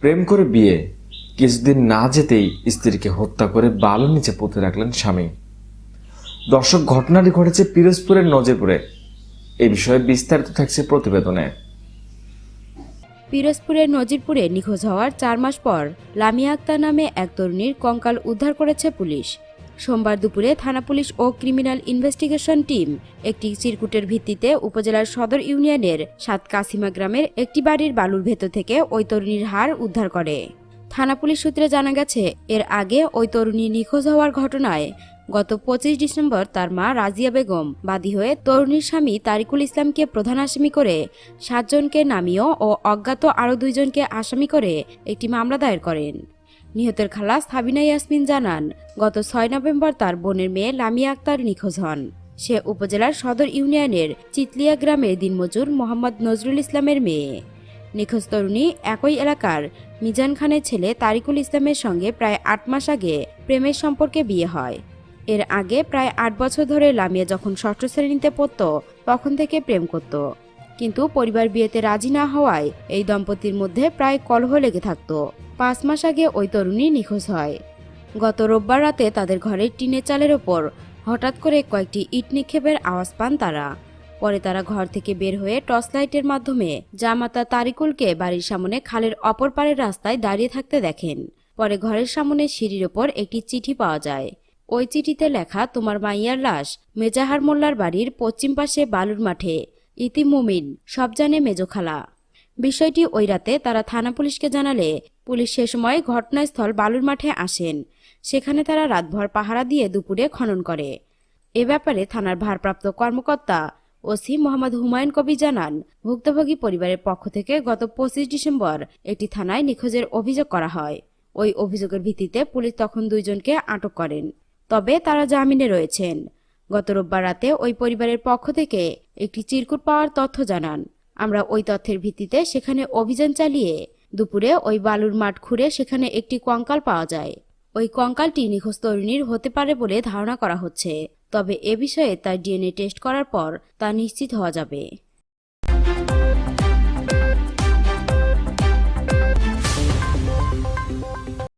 প্রেম করে বিয়ে, কিছুদিন না যেতেই স্ত্রীকে হত্যা করে বালু নিচে পুঁতে রাখলেন স্বামী। দর্শক, ঘটনাটি ঘটেছে পিরোজপুরের নজিরপুরে। এই বিষয়ে বিস্তারিত থাকছে প্রতিবেদনে। পিরোজপুরের নজিরপুরে নিখোঁজ হওয়ার চার মাস পর লামিয়া আক্তার নামে এক তরুণীর কঙ্কাল উদ্ধার করেছে পুলিশ। সোমবার দুপুরে থানা পুলিশ ও ক্রিমিনাল ইনভেস্টিগেশন টিম একটি চিরকুটের ভিত্তিতে উপজেলার সদর ইউনিয়নের সাত কাসিমা গ্রামের একটি বাড়ির বালুর ভেতর থেকে ওই তরুণীর হার উদ্ধার করে। থানা পুলিশ সূত্রে জানা গেছে, এর আগে ওই তরুণী নিখোঁজ হওয়ার ঘটনায় গত পঁচিশ ডিসেম্বর তার মা রাজিয়া বেগম বাদী হয়ে তরুণীর স্বামী তারিকুল ইসলামকে প্রধান আসামি করে সাতজনকে নামিয়ে ও অজ্ঞাত আরও দুইজনকে আসামি করে একটি মামলা দায়ের করেন। নিহতের খালাস হাবিনা ইয়াসমিন জানান, গত ছয় নভেম্বর তার বোনের মেয়ে লামিয়া আক্তার নিখোঁজ হন। সে উপজেলার সদর ইউনিয়নের চিতলিয়া গ্রামের দিনমজুর মোহাম্মদ নজরুল ইসলামের মেয়ে। নিখোঁজ তরুণী একই এলাকার মিজান খানের ছেলে তারিকুল ইসলামের সঙ্গে প্রায় আট মাস আগে প্রেমের সম্পর্কে বিয়ে হয়। এর আগে প্রায় আট বছর ধরে লামিয়া যখন ষষ্ঠ শ্রেণীতে পড়ত, তখন থেকে প্রেম করত। কিন্তু পরিবার বিয়েতে রাজি না হওয়ায় এই দম্পতির মধ্যে প্রায় কলহ লেগে থাকত। পাঁচ মাস আগে ওই তরুণী নিখোঁজ হয়। গত রোববার রাতে তাদের ঘরের টিনের চালের ওপর হঠাৎ করে কয়েকটি ইট নিক্ষেপের আওয়াজ পান তারা। পরে তারা ঘর থেকে বের হয়ে টর্চ লাইটের মাধ্যমে জামাতা তারিকুলকে বাড়ির সামনে খালের অপর পারের রাস্তায় দাঁড়িয়ে থাকতে দেখেন। পরে ঘরের সামনে সিঁড়ির ওপর একটি চিঠি পাওয়া যায়। ওই চিঠিতে লেখা, তোমার মাইয়ার লাশ মেজাহার মোল্লার বাড়ির পশ্চিম পাশে বালুর মাঠে। ইতি মুমিন, সব জানে মেজোখালা বিষয়টি ওই রাতে তারা থানা পুলিশকে জানালে, পুলিশ সে সময় ঘটনাস্থল বালুর মাঠে আসেন। সেখানে তারা রাতভর পাহারা দিয়ে দুপুরে খনন করে। এ ব্যাপারে থানার ভারপ্রাপ্ত কর্মকর্তা ওসি মোহাম্মদ হুমায়ুন কবি জানান, ভুক্তভোগী পরিবারের পক্ষ থেকে গত পঁচিশ ডিসেম্বর একটি থানায় নিখোঁজের অভিযোগ করা হয়। ওই অভিযোগের ভিত্তিতে পুলিশ তখন দুইজনকে আটক করেন। তবে তারা জামিনে রয়েছেন। গত রোববার রাতে ওই পরিবারের পক্ষ থেকে একটি চিরকুট পাওয়ার তথ্য জানান। আমরা ওই তথ্যের ভিত্তিতে সেখানে অভিযান চালিয়ে দুপুরে ওই বালুর মাঠ খুঁড়ে সেখানে একটি কঙ্কাল পাওয়া যায়। ওই কঙ্কালটি নিখোঁজ তরুণীর হতে পারে বলে ধারণা করা হচ্ছে, তবে এ বিষয়ে তার ডিএনএ টেস্ট করার পর তা নিশ্চিত হওয়া যাবে।